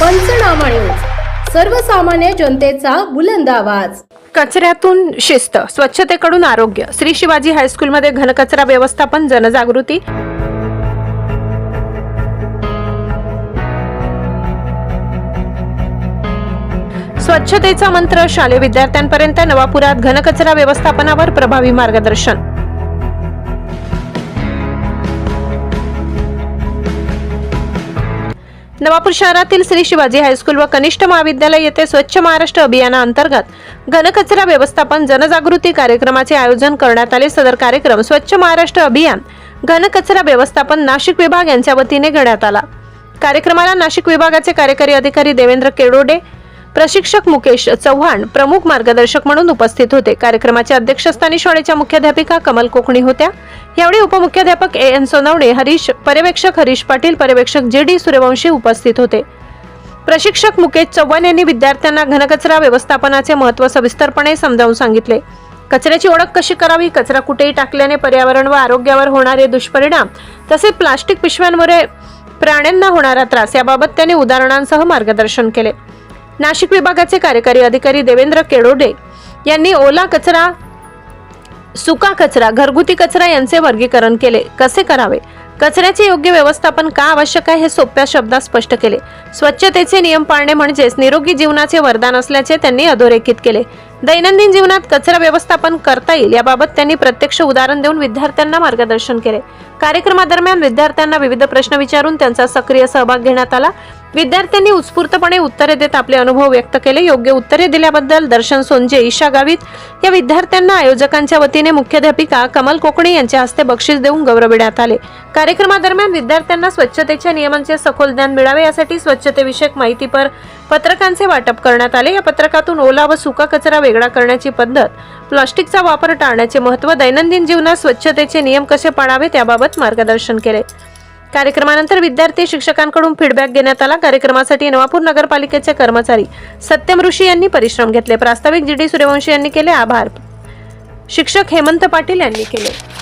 पंचनामा न्यूज सर्वसामान्य जनतेचा बुलंद आवाज. कचऱ्यातून शिस्त स्वच्छतेकडून आरोग्य. श्री शिवाजी हायस्कूलमध्ये घनकचरा व्यवस्थापन जनजागृती. स्वच्छतेचा मंत्र शालेय विद्यार्थ्यांपर्यंत नवापुरात घनकचरा व्यवस्थापनावर प्रभावी मार्गदर्शन. नवापूर शहरातील श्री शिवाजी हायस्कूल व कनिष्ठ महाविद्यालय येथे स्वच्छ महाराष्ट्र अभियानाअंतर्गत घनकचरा व्यवस्थापन जनजागृती कार्यक्रमाचे आयोजन करण्यात आले. सदर कार्यक्रम स्वच्छ महाराष्ट्र अभियान घनकचरा व्यवस्थापन नाशिक विभाग यांच्या वतीने घेण्यात आला. कार्यक्रमाला नाशिक विभागाचे कार्यकारी अधिकारी देवेंद्र केडोडे प्रशिक्षक मुकेश चव्हाण प्रमुख मार्गदर्शक म्हणून उपस्थित होते. कार्यक्रमाच्या अध्यक्षस्थानी शाळेच्या मुख्याध्यापिका कमल कोकणी होत्या. यावेळी उपमुख्याध्यापक ए एन सोनवणे हरीश पर्यवेक्षक हरीश पाटील पर्यवेक्षक जे डी सूर्यवंशी उपस्थित होते. प्रशिक्षक मुकेश चव्हाण यांनी विद्यार्थ्यांना घनकचरा व्यवस्थापनाचे महत्त्व सविस्तरपणे समजावून सांगितले. कचऱ्याची ओळख कशी करावी? कचरा कुठेही टाकल्याने पर्यावरण व आरोग्यावर होणारे दुष्परिणाम तसेच प्लास्टिक पिशव्यांमुळे प्राण्यांना होणारा त्रास याबाबत त्यांनी उदाहरणांसह मार्गदर्शन केले. नाशिक विभागाचे कार्यकारी अधिकारी देवेंद्र केडोडे यांनी ओला कचरा सुका कचरा घरगुती कचरा यांचे वर्गीकरण केले. कसे करावे? कचऱ्याचे योग्य व्यवस्थापन का आवश्यक आहे हे सोप्या शब्दात स्पष्ट केले. स्वच्छतेचे नियम पाळणे म्हणजेच निरोगी जीवनाचे वरदान असल्याचे त्यांनी अधोरेखित केले. दैनंदिन जीवनात कचरा व्यवस्थापन करता येईल याबाबत त्यांनी प्रत्यक्ष उदाहरण देऊन विद्यार्थ्यांना मार्गदर्शन केले. कार्यक्रमादरम्यान विद्यार्थ्यांना विविध प्रश्न विचारून त्यांचा सक्रिय सहभाग घेण्यात आला. विद्यार्थ्यांनी उत्स्फूर्तपणे उत्तरे देत आपले अनुभव व्यक्त केले. योग्य उत्तरे दिल्याबद्दल दर्शन सोनजे ईशा गावित या विद्यार्थ्यांना आयोजकांच्या वतीने मुख्याध्यापिका कमल कोकणे यांच्या हस्ते बक्षीस देऊन गौरविण्यात आले. कार्यक्रमादरम्यान विद्यार्थ्यांना स्वच्छतेच्या नियमांचे सखोल ज्ञान मिळावे यासाठी स्वच्छतेविषयक माहितीपर पत्रकांचे वाटप करण्यात आले. या पत्रकातून ओला व सुका कचरा वेगळा करण्याची पद्धत प्लास्टिकचा वापर टाळण्याचे महत्त्व दैनंदिन जीवनात स्वच्छतेचे नियम कसे पाळावे त्याबाबत मार्गदर्शन केले. कार्यक्रमानंतर विद्यार्थी शिक्षकांकडून फीडबॅक घेण्यात आला. कार्यक्रमासाठी नवापूर नगरपालिकेचे कर्मचारी सत्यम ऋषी यांनी परिश्रम घेतले. प्रास्ताविक जी. डी. सूर्यवंशी यांनी केले आभार. शिक्षक हेमंत पाटील यांनी केले.